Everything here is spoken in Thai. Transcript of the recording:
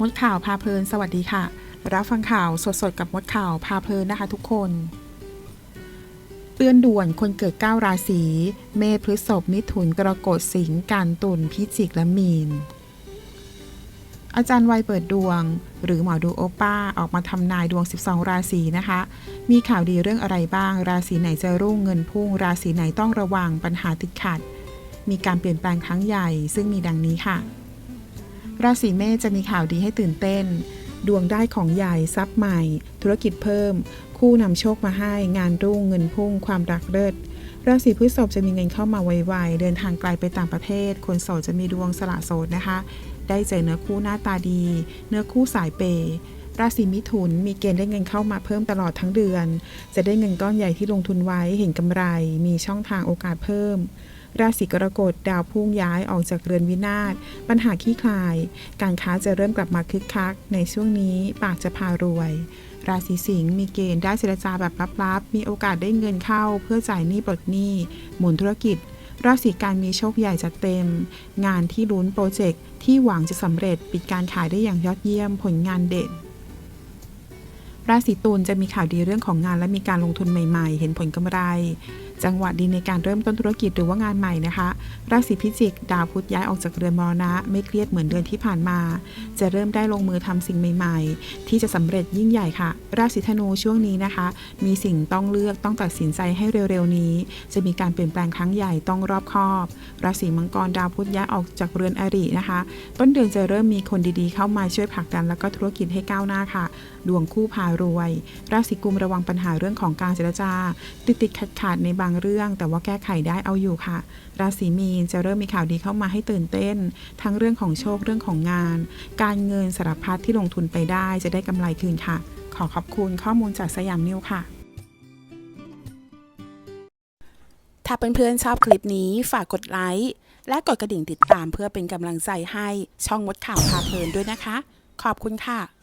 มดข่าวพาเพลิน สวัสดีค่ะ รับฟังข่าวสดๆ กับมดข่าวพาเพลินนะคะทุกคน เตือนด่วนคนเกิด 9 ราศี เมษพฤษภมิถุนกรกฎสิงห์กันตุลพิจิกและมีน อาจารย์วัยเปิดดวง หรือหมอดูโอป้าออกมาทำนายดวง 12 ราศีนะคะ มีข่าวดีเรื่องอะไรบ้าง ราศีไหนจะรุ่งเงินพุ่ง ราศีไหนต้องระวังปัญหาติดขัด มีการเปลี่ยนแปลงครั้งใหญ่ซึ่งมีดังนี้ค่ะ ราศีเมษจะมีข่าวดีให้ตื่นเต้น ดวงได้ของใหญ่ทรัพย์ใหม่ ธุรกิจเพิ่ม คู่นำโชคมาให้ งานรุ่งเงินพุ่ง ความรักเลิศราศีพฤษภจะมีเงินเข้ามาไวๆ เดินทางไกลไปต่างประเทศ คนโสดจะมีดวงสละโสดนะคะ ได้เจอเนื้อคู่หน้าตาดี เนื้อคู่สายเปย์ ราศีมิถุนมีเกณฑ์ได้เงินเข้ามาเพิ่มตลอดทั้งเดือน จะได้เงินก้อนใหญ่ที่ลงทุนไว้เห็นกำไร มีช่องทางโอกาสเพิ่ม ราศีกรกฎดาวพุ่งย้ายออกจากเรือนวินาศปัญหาขี้คลาย การค้าจะเริ่มกลับมาคึกคัก ในช่วงนี้ปากจะพารวย ราศีสิงห์มีเกณฑ์ได้เจรจาแบบลับๆ มีโอกาสได้เงินเข้า เพื่อจ่ายหนี้ปลดหนี้หมุนธุรกิจราศีการมีโชคใหญ่จัดเต็ม งานที่ลุ้นโปรเจกต์ที่หวังจะสำเร็จปิดการขายได้อย่างยอดเยี่ยมผลงานเด่น ราศีตุลจะมีข่าวดีเรื่องของงานและมีการลงทุนใหม่ ๆ เห็นผลกำไร จังหวะดีในการเริ่มต้นธุรกิจหรือว่างานใหม่นะคะ ราศีพิจิก ดาวพุธย้ายออกจากเรือนมรณะ ไม่เครียดเหมือนเดือนที่ผ่านมา จะเริ่มได้ลงมือทำสิ่งใหม่ ๆ ที่จะสำเร็จยิ่งใหญ่ค่ะ ราศีธนูช่วงนี้นะคะ มีสิ่งต้องเลือกต้องตัดสินใจให้เร็วๆนี้ จะมีการเปลี่ยนแปลงครั้งใหญ่ต้องรอบคอบ ราศีมังกรดาวพุธย้ายออกจากเรือนอรินะคะ ต้นเดือนจะเริ่มมีคนดีๆ เข้ามาช่วยผลักดันแล้วก็ธุรกิจให้ก้าวหน้าค่ะ ดวงคู่พารวย ราศีกุมระวังปัญหาเรื่องของการเจรจา ติดติดขัดขัดในบางเรื่อง แต่ว่าแก้ไขได้เอาอยู่ค่ะ ราศีมีนจะเริ่มมีข่าวดีเข้ามาให้ตื่นเต้น ทั้งเรื่องของโชคเรื่องของงาน การเงินสารพัดที่ลงทุนไปได้จะได้กำไรคืนค่ะ ขอขอบคุณข้อมูลจากสยามนิวค่ะถ้าเพื่อนๆชอบคลิปนี้ฝากกดไลค์และกดกระดิ่งติดตามเพื่อเป็นกำลังใจให้ช่องมดข่าวพาเพลินด้วยนะคะ ขอบคุณค่ะ